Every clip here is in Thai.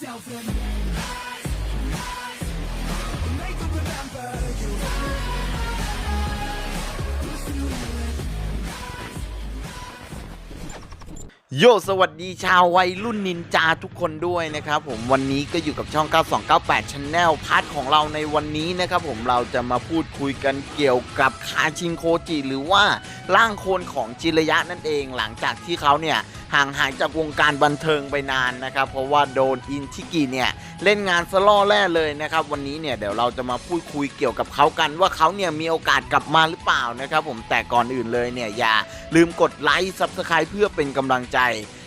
yourself and rise, rise. Make them remember โยสวัสดีชาววัยรุ่นนินจาทุกคนด้วยนะครับผมวันนี้ก็อยู่กับช่อง 9298 Channel พาร์ทของเราในวันนี้นะครับผมเราจะมาพูดคุยกันเกี่ยวกับคาชินโคจิหรือว่าร่างโคนของจิระยะนั่นเองหลังจากที่เขาเนี่ยห่างหายจากวงการบันเทิงไปนานนะครับ เพราะว่าโดนอินทิกิเนี่ยเล่นงานสล่อแร่เลยนะครับ วันนี้เนี่ยเดี๋ยวเราจะมาพูดคุยเกี่ยวกับเขากัน ว่าเขาเนี่ยมีโอกาสกลับมาหรือเปล่านะครับผมแต่ก่อนอื่นเลยเนี่ยอย่าลืมกดไลค์ซับสไคร b ์เพื่อเป็นกำลังใจ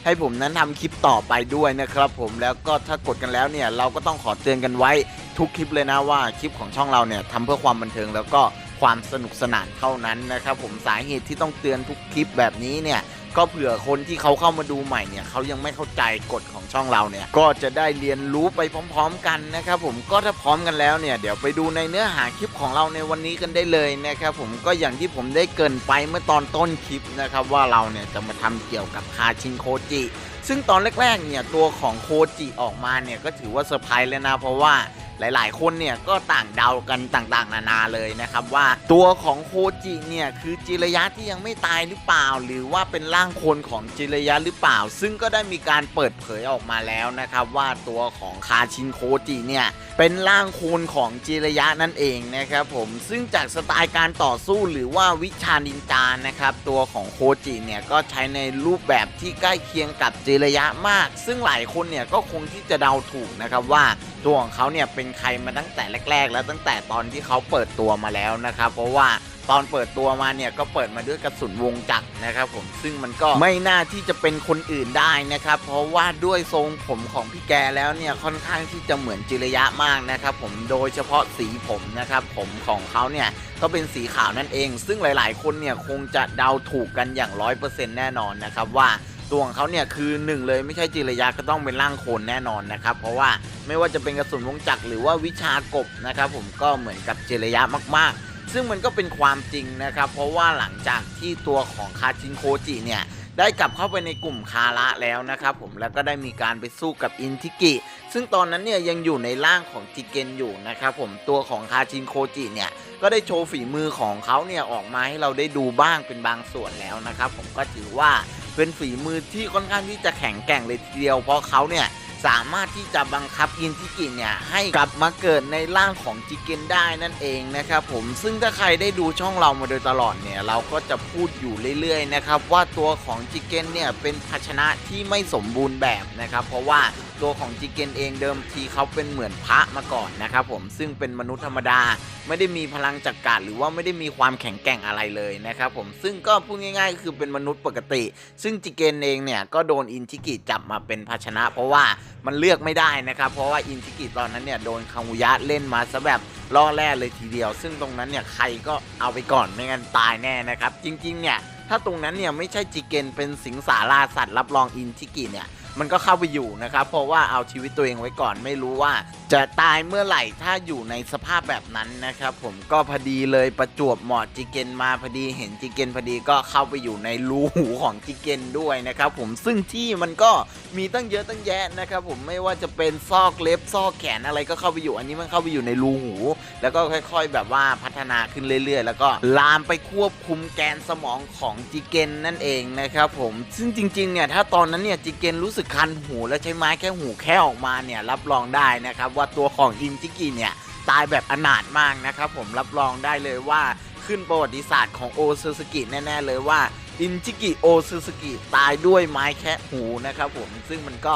ให้ผมนั้นทำคลิปต่อไปด้วยนะครับผมแล้วก็ถ้ากดกันแล้วเนี่ยเราก็ต้องขอเตือนกันไว้ทุกคลิปเลยนะว่าคลิปของช่องเราเนี่ยทำเพื่อความบันเทิงแล้วก็ ความสนุกสนานเท่านั้นนะครับผมสาเหตุที่ต้องเตือนทุกคลิปแบบนี้เนี่ยก็เผื่อคนที่เขาเข้ามาดูใหม่เนี่ยเขายังไม่เข้าใจกฎของช่องเราเนี่ยก็จะได้เรียนรู้ไปพร้อม ๆ กันนะครับผมก็ถ้าพร้อมกันแล้วเนี่ยเดี๋ยวไปดูในเนื้อหาคลิปของเราในวันนี้กันได้เลยนะครับผมก็อย่างที่ผมได้เกินไปเมื่อตอนต้นคลิปนะครับว่าเราเนี่ยจะมาทำเกี่ยวกับคาชินโคจิซึ่งตอนแรกๆเนี่ยตัวของโคจิออกมาเนี่ยก็ถือว่าเซอร์ไพรส์เลยนะเพราะว่า หลายๆ คนเนี่ยก็ต่างเดากันต่างๆ นานาเลยนะครับว่าตัวของโคจิเนี่ยคือจิระยะที่ยังไม่ตายหรือเปล่า หรือว่าเป็นร่างคนของจิระยะหรือเปล่า ซึ่งก็ได้มีการเปิดเผยออกมาแล้วนะครับว่าตัวของคาชินโคจิเนี่ยเป็นร่างคนของจิระยะนั่นเองนะครับผมซึ่งจากสไตล์การต่อสู้หรือว่าวิชานินจานะครับตัวของโคจิเนี่ยก็ใช้ในรูปแบบที่ใกล้เคียงกับจิระยะมาก ซึ่งหลายคนเนี่ยก็คงที่จะเดาถูกนะครับว่า ตัวของเขาเนี่ยเป็นใครมาตั้งแต่แรก ๆ แล้วตั้งแต่ตอนที่เขาเปิดตัวมาแล้วนะครับ เพราะว่าตอนเปิดตัวมาเนี่ยก็เปิดมาด้วยกระสุนวงจักรนะครับผมซึ่งมันก็ไม่น่าที่จะเป็นคนอื่นได้นะครับ เพราะว่าด้วยทรงผมของพี่แกแล้วเนี่ยค่อนข้างที่จะเหมือนจิระยะมากนะครับ ผมโดยเฉพาะสีผมนะครับ ผมของเขาเนี่ยก็เป็นสีขาวนั่นเอง ซึ่งหลาย ๆ คนเนี่ยคงจะเดาถูกกันอย่างร้อยเปอร์เซ็นต์แน่นอนนะครับว่า ตัวของเขาเนี่ยคือหนึ่งเลยไม่ใช่จิระยะก็ต้องเป็นร่างโคนแน่นอนนะครับ เพราะว่าไม่ว่าจะเป็นกระสุนวงจักรหรือว่าวิชากบนะครับผมก็เหมือนกับจิระยะมากๆ ซึ่งมันก็เป็นความจริงนะครับ เพราะว่าหลังจากที่ตัวของคาชินโคจิเนี่ยได้กลับเข้าไปในกลุ่มคาระแล้วนะครับผมแล้วก็ได้มีการไปสู้กับอินทิกิ ซึ่งตอนนั้นเนี่ยยังอยู่ในร่างของจิเกนอยู่นะครับผมตัวของคาชินโคจิเนี่ยก็ได้โชว์ฝีมือของเขาเนี่ยออกมาให้เราได้ดูบ้างเป็นบางส่วนแล้วนะครับผมก็ถือว่า เป็นฝีมือที่ค่อนข้างที่จะแข็งแกร่งเลยทีเดียว เพราะเขาเนี่ยสามารถที่จะบังคับอินทิกิเนี่ยให้กลับมาเกิดในร่างของจิเกนได้นั่นเองนะครับผมซึ่งถ้าใครได้ดูช่องเรามาโดยตลอดเนี่ยเราก็จะพูดอยู่เรื่อยๆนะครับว่าตัวของจิเกนเนี่ยเป็นภาชนะที่ไม่สมบูรณ์แบบนะครับเพราะว่าตัวของจิเกนเองเดิมทีเขาเป็นเหมือนพระมาก่อนนะครับผมซึ่งเป็นมนุษย์ธรรมดา ไม่ได้มีพลังจักรกาหรือว่าไม่ได้มีความแข็งแกร่งอะไรเลยนะครับผมซึ่งก็พูดง่ายๆก็คือเป็นมนุษย์ปกติ ซึ่งจิเกนเองเนี่ยก็โดนอินทิกิจับมาเป็นภาชนะ เพราะว่ามันเลือกไม่ได้นะครับเพราะว่าอินทิกิตอนนั้นเนี่ยโดนคังุยะเล่นมาซะแบบล่อแร่เลยทีเดียว ซึ่งตรงนั้นเนี่ยใครก็เอาไปก่อนไม่งั้นตายแน่นะครับจริงๆเนี่ยถ้าตรงนั้นเนี่ยไม่ใช่จิเกนเป็นสิงสาราสัตว์รับรองอินทิกิเนี่ย มันก็เข้าไปอยู่นะครับ เพราะว่าเอาชีวิตตัวเองไว้ก่อนไม่รู้ว่า จะตายเมื่อไหร่ถ้าอยู่ในสภาพแบบนั้นนะครับ ผมก็พอดีเลยประจวบเหมาะจิเกนมาพอดีเห็นจิเกนพอดีก็เข้าไปอยู่ในรูหูของจิเกนด้วยนะครับ ผมซึ่งที่มันก็มีตั้งเยอะตั้งแยะนะครับ ผมไม่ว่าจะเป็นซอกเล็บซอกแขนอะไรก็เข้าไปอยู่ อันนี้มันเข้าไปอยู่ในรูหู แล้วก็ค่อย ๆ แบบว่าพัฒนาขึ้นเรื่อย ๆ แล้วก็ลามไปควบคุมแกนสมองของจิเกนนั่นเองนะครับ ผมซึ่งจริงๆเนี่ยถ้าตอนนั้นเนี่ยจิเกนรู้สึกคันหูแล้วใช้ไม้แค่หูแค่ออกมาเนี่ยรับรองได้นะครับว่าตัวของอินจิกิเนี่ยตายแบบอนาถมากนะครับผมรับรองได้เลยว่าขึ้นประวัติศาสตร์ของโอซูสกิแน่ๆเลยว่าอินจิกิโอซูสกิตายด้วยไม้แค่หูนะครับผมซึ่งมันก็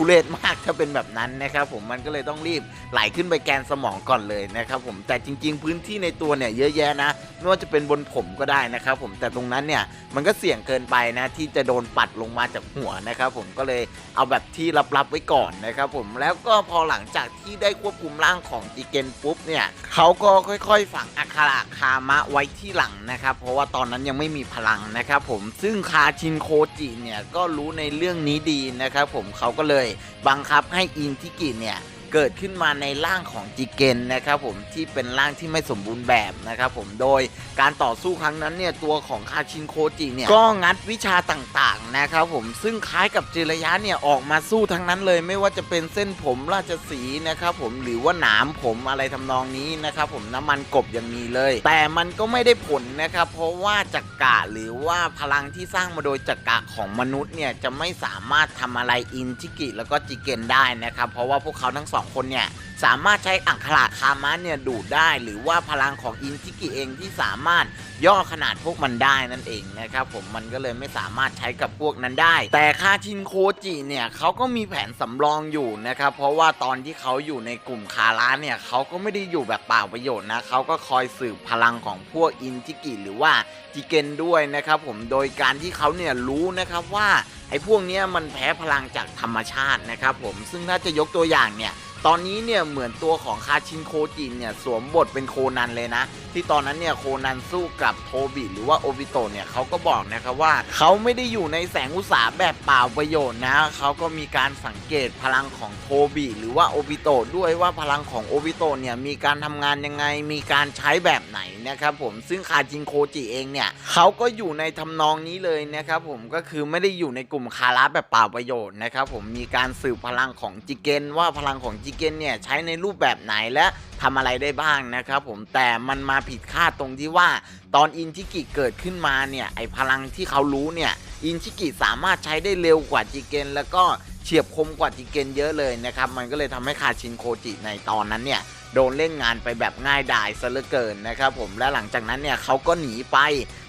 ทุเรศมากถ้าเป็นแบบนั้นนะครับผมมันก็เลยต้องรีบไหลขึ้นไปแกนสมองก่อนเลยนะครับผมแต่จริง ๆ พื้นที่ในตัวเนี่ยเยอะแยะนะไม่ว่าจะเป็นบนผมก็ได้นะครับผมแต่ตรงนั้นเนี่ยมันก็เสี่ยงเกินไปนะที่จะโดนปัดลงมาจากหัวนะครับผมก็เลยเอาแบบที่ลับๆไว้ก่อนนะครับผมแล้วก็พอหลังจากที่ได้ควบคุมร่างของจิเกนปุ๊บเนี่ยเขาก็ค่อยๆ ฝังอัคระคามะไว้ที่หลังนะครับเพราะว่าตอนนั้นยังไม่มีพลังนะครับผมซึ่งคาชินโคจิเนี่ยก็รู้ในเรื่องนี้ดีนะครับผมเขาก็เลยบังคับให้อินทิกิเนี่ย เกิดขึ้นมาในร่างของจิเกนนะครับผมที่เป็นร่างที่ไม่สมบูรณ์แบบนะครับผมโดยการต่อสู้ครั้งนั้นเนี่ยตัวของคาชินโคจิเนี่ยก็งัดวิชาต่างๆนะครับผมซึ่งคล้ายกับจิระยะเนี่ยออกมาสู้ทั้งนั้นเลย ไม่ว่าจะเป็นเส้นผมราชสีนะครับผมหรือว่าหนามผมอะไรทำนองนี้นะครับผมน้ำมันกบยังมีเลย แต่มันก็ไม่ได้ผลนะครับเพราะว่าจักกะหรือว่าพลังที่สร้างมาโดยจักกะของมนุษย์เนี่ยจะไม่สามารถทำอะไรอินชิกิแล้วก็จิเกนได้นะครับเพราะว่าพวกเขาทั้งสององคนเนี่ยสามารถใช้อักขระคามะเนี่ยดูดได้ หรือว่าพลังของอินทิกิเองที่สามารถย่อขนาดพวกมันได้นั่นเองนะครับผมมันก็เลยไม่สามารถใช้กับพวกนั้นได้ แต่คาชินโคจิเนี่ยเขาก็มีแผนสำรองอยู่นะครับเพราะว่าตอนที่เขาอยู่ในกลุ่มคาระเนี่ยเขาก็ไม่ได้อยู่แบบเปล่าประโยชน์นะเขาก็คอยสืบพลังของพวกอินทิกิหรือว่าจิเกนด้วยนะครับผมโดยการที่เขาเนี่ยรู้นะครับว่าไอ้พวกนี้มันแพ้พลังจากธรรมชาตินะครับผมซึ่งถ้าจะยกตัวอย่างเนี่ย ตอนนี้เนี่ยเหมือนตัวของคาชินโคจินเนี่ยสวมบทเป็นโคนันเลยนะที่ตอนนั้นเนี่ยโคนันสู้กับโทบิหรือว่าโอบิโตเนี่ยเขาก็บอกนะครับว่าเขาไม่ได้อยู่ในแสงอุตสาแบบเปล่าประโยชน์นะเขาก็มีการสังเกตพลังของโทบิหรือว่าโอบิโตด้วยว่าพลังของโอบิโตเนี่ยมีการทำงานยังไงมีการใช้แบบไหนนะครับผมซึ่งคาจินโคจิเองเนี่ยเขาก็อยู่ในทำนองนี้เลยนะครับผมก็คือไม่ได้อยู่ในกลุ่มคาระแบบเปล่าประโยชน์นะครับผมมีการสืบพลังของจิเกนว่าพลังของจิเกนเนี่ยใช้ในรูปแบบไหนและทำอะไรได้บ้างนะครับผมแต่มันมาผิดคาดตรงที่ว่า ตอนอินชิกิเกิดขึ้นมาเนี่ยไอพลังที่เขารู้เนี่ยอินชิกิสามารถใช้ได้เร็วกว่าจิเกนแล้วก็เฉียบคมกว่าจิเกนเยอะเลยนะครับ มันก็เลยทำให้คาชินโคจิในตอนนั้นเนี่ยโดนเล่นงานไปแบบง่ายดายซะเหลือเกินนะครับผมและหลังจากนั้นเนี่ยเขาก็หนีไป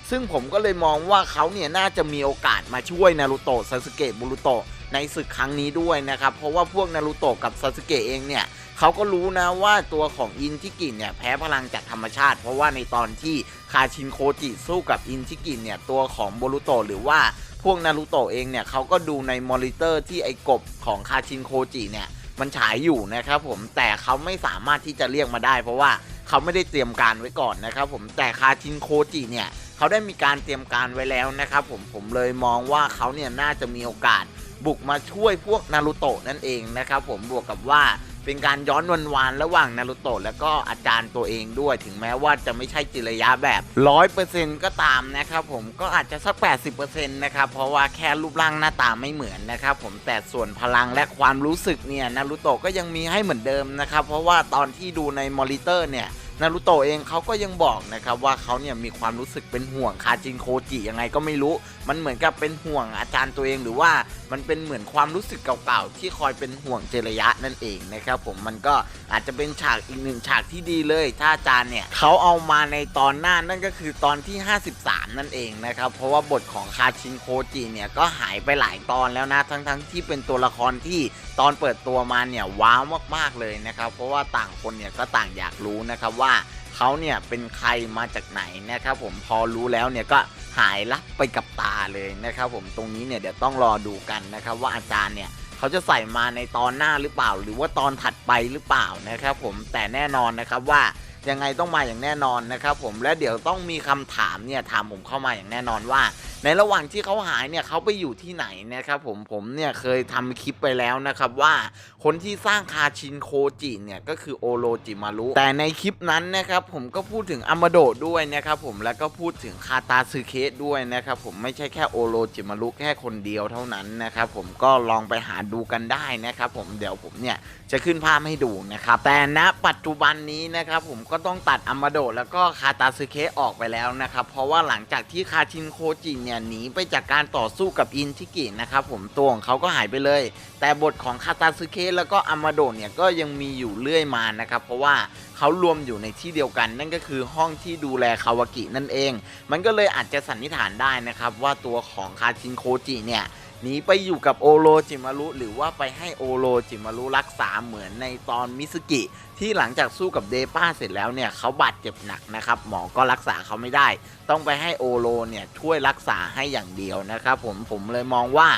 ซึ่งผมก็เลยมองว่าเขาเนี่ยน่าจะมีโอกาสมาช่วยนารูโตะซาสึเกะบุรุโตะ ในศึกครั้งนี้ด้วยนะครับ เพราะว่าพวกนารูโตะกับซาสึเกะเองเนี่ยเขาก็รู้นะว่าตัวของอินทิกิเนี่ยแพ้พลังจากธรรมชาติ เพราะว่าในตอนที่คาชินโคจิสู้กับอินทิกิเนี่ยตัวของโบรุโตะหรือว่าพวกนารูโตะเองเนี่ยเขาก็ดูในมอนิเตอร์ที่ไอ้กบของคาชินโคจิเนี่ยมันฉายอยู่นะครับผมแต่เขาไม่สามารถที่จะเรียกมาได้ เพราะว่าเขาไม่ได้เตรียมการไว้ก่อนนะครับผมแต่คาชินโคจิเนี่ยเขาได้มีการเตรียมการไว้แล้วนะครับผมผมเลยมองว่าเขาเนี่ยน่าจะมีโอกาส บุกมาช่วยพวกนารูโตะนั่นเองนะครับผมบวกกับว่าเป็นการย้อนวันวานระหว่างนารูโตะแล้วก็อาจารย์ตัวเองด้วย ถึงแม้ว่าจะไม่ใช่จิระยะแบบร้อยเปอร์เซ็นต์ก็ตามนะครับผมก็อาจจะสัก 80%นะครับ เพราะว่าแค่รูปร่างหน้าตาไม่เหมือนนะครับผมแต่ส่วนพลังและความรู้สึกเนี่ยนารูโตะก็ยังมีให้เหมือนเดิมนะครับ เพราะว่าตอนที่ดูในมอนิเตอร์เนี่ยนารูโตะเองเขาก็ยังบอกนะครับว่าเขาเนี่ยมีความรู้สึกเป็นห่วงคาจินโคจิยังไงก็ไม่รู้ มันเหมือนกับเป็นห่วงอาจารย์ตัวเองหรือว่ามันเป็นเหมือนความรู้สึกเก่าๆที่คอยเป็นห่วงเจระยะนั่นเองนะครับผมมันก็อาจจะเป็นฉากอีกหนึ่งฉากที่ดีเลย ถ้าอาจารย์เนี่ยเขาเอามาในตอนหน้านั่นก็คือตอนที่ 53 นั่นเองนะครับเพราะว่าบทของคาชินโคจิเนี่ยก็หายไปหลายตอนแล้วนะทั้งๆที่เป็นตัวละครที่ตอนเปิดตัวมาเนี่ยว้าวมากๆเลยนะครับเพราะว่าต่างคนเนี่ยก็ต่างอยากรู้นะครับว่าเขาเนี่ยเป็นใครมาจากไหนนะครับผมพอรู้แล้วเนี่ยก็หายลับไปกับตาเลยนะครับผมตรงนี้เนี่ยเดี๋ยวต้องรอดูกันนะครับว่าอาจารย์เนี่ยเขาจะใส่มาในตอนหน้าหรือเปล่า หรือว่าตอนถัดไปหรือเปล่านะครับผมแต่แน่นอนนะครับว่า ยังไงต้องมาอย่างแน่นอนนะครับผมและเดี๋ยวต้องมีคำถามเนี่ยถามผมเข้ามาอย่างแน่นอนว่า ในระหว่างที่เขาหายเนี่ยเขาไปอยู่ที่ไหนนะครับผมผมเนี่ยเคยทำคลิปไปแล้วนะครับว่าคนที่สร้างคาชินโคจิเนี่ยก็คือโอโรจิมารุแต่ในคลิปนั้นนะครับผมก็พูดถึงอามาโดะด้วยนะครับผมแล้วก็พูดถึงคาตาซึเคสด้วยนะครับผมไม่ใช่แค่โอโรจิมารุแค่คนเดียวเท่านั้นนะครับผมก็ลองไปหาดูกันได้นะครับผมเดี๋ยวผมเนี่ย จะขึ้นภาพให้ดูนะครับ แต่ณปัจจุบันนี้นะครับผมก็ต้องตัดอามมาโดะแล้วก็คาตาซึเคสออกไปแล้วนะครับ เพราะว่าหลังจากที่คาชินโคจิเนี่ยหนีไปจากการต่อสู้กับอินทิกินะครับผมตัวของเขาก็หายไปเลย แต่บทของคาตาซึเคะแล้วก็อามมาโดะเนี่ยก็ยังมีอยู่เรื่อยมานะครับเพราะว่าเขารวมอยู่ในที่เดียวกัน นั่นก็คือห้องที่ดูแลคาวากินั่นเอง มันก็เลยอาจจะสันนิษฐานได้นะครับว่าตัวของคาชินโคจิเนี่ย หนีไปอยู่กับโอโรจิมารุหรือว่าไปให้โอโรจิมารุรักษาเหมือนในตอนมิสกิ ที่หลังจากสู้กับเดป้าเสร็จแล้วเนี่ยเขาบาดเจ็บหนักนะครับ หมอก็รักษาเขาไม่ได้ ต้องไปให้โอโรเนี่ยช่วยรักษาให้อย่างเดียวนะครับผมผมเลยมองว่า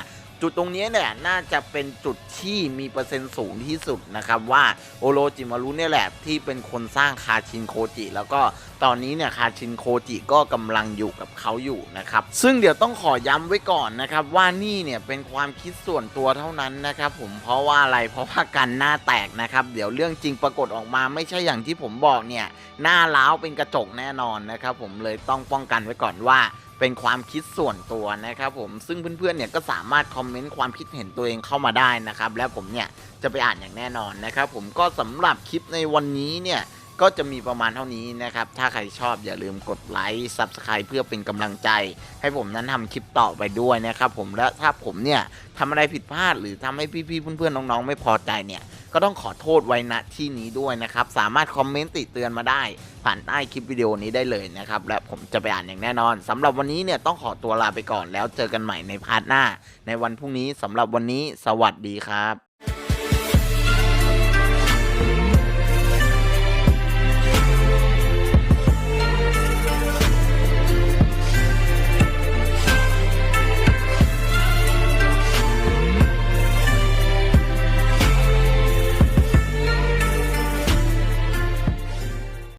จุดตรงนี้เนี่ยน่าจะเป็นจุดที่มีเปอร์เซ็นต์สูงที่สุดนะครับว่าโอโรจิมารุเนี่ยแหละที่เป็นคนสร้างคาชินโคจิ แล้วก็ตอนนี้เนี่ยคาชินโคจิก็กำลังอยู่กับเขาอยู่นะครับซึ่งเดี๋ยวต้องขอย้ำไว้ก่อนนะครับว่านี่เนี่ยเป็นความคิดส่วนตัวเท่านั้นนะครับผมเพราะว่าอะไรเพราะว่ากันหน้าแตกนะครับเดี๋ยวเรื่องจริงปรากฏออกมาไม่ใช่อย่างที่ผมบอกเนี่ยหน้าล้าวเป็นกระจกแน่นอนนะครับผมเลยต้องป้องกันไว้ก่อนว่า เป็นความคิดส่วนตัวนะครับผมซึ่งเพื่อนๆเนี่ยก็สามารถคอมเมนต์ความคิดเห็นตัวเองเข้ามาได้นะครับและผมเนี่ยจะไปอ่านอย่างแน่นอนนะครับผมก็สำหรับคลิปในวันนี้เนี่ย ก็จะมีประมาณเท่านี้นะครับ ถ้าใครชอบอย่าลืมกดไลค์ Subscribe เพื่อเป็นกำลังใจ ให้ผมนั้นทำคลิปต่อไปด้วยนะครับผมและถ้าผมเนี่ยทำอะไรผิดพลาดหรือทำให้พี่ๆเพื่อนๆน้องๆ ไม่พอใจเนี่ย ก็ต้องขอโทษไว้ณที่นี้ด้วยนะครับ สามารถคอมเมนต์ติเตือนมาได้ ผ่านใต้คลิปวิดีโอนี้ได้เลยนะครับ และผมจะไปอ่านอย่างแน่นอนสำหรับวันนี้เนี่ยต้องขอตัวลาไปก่อนแล้วเจอกันใหม่ในพาร์ทหน้า ในวันพรุ่งนี้สำหรับวันนี้ สวัสดีครับ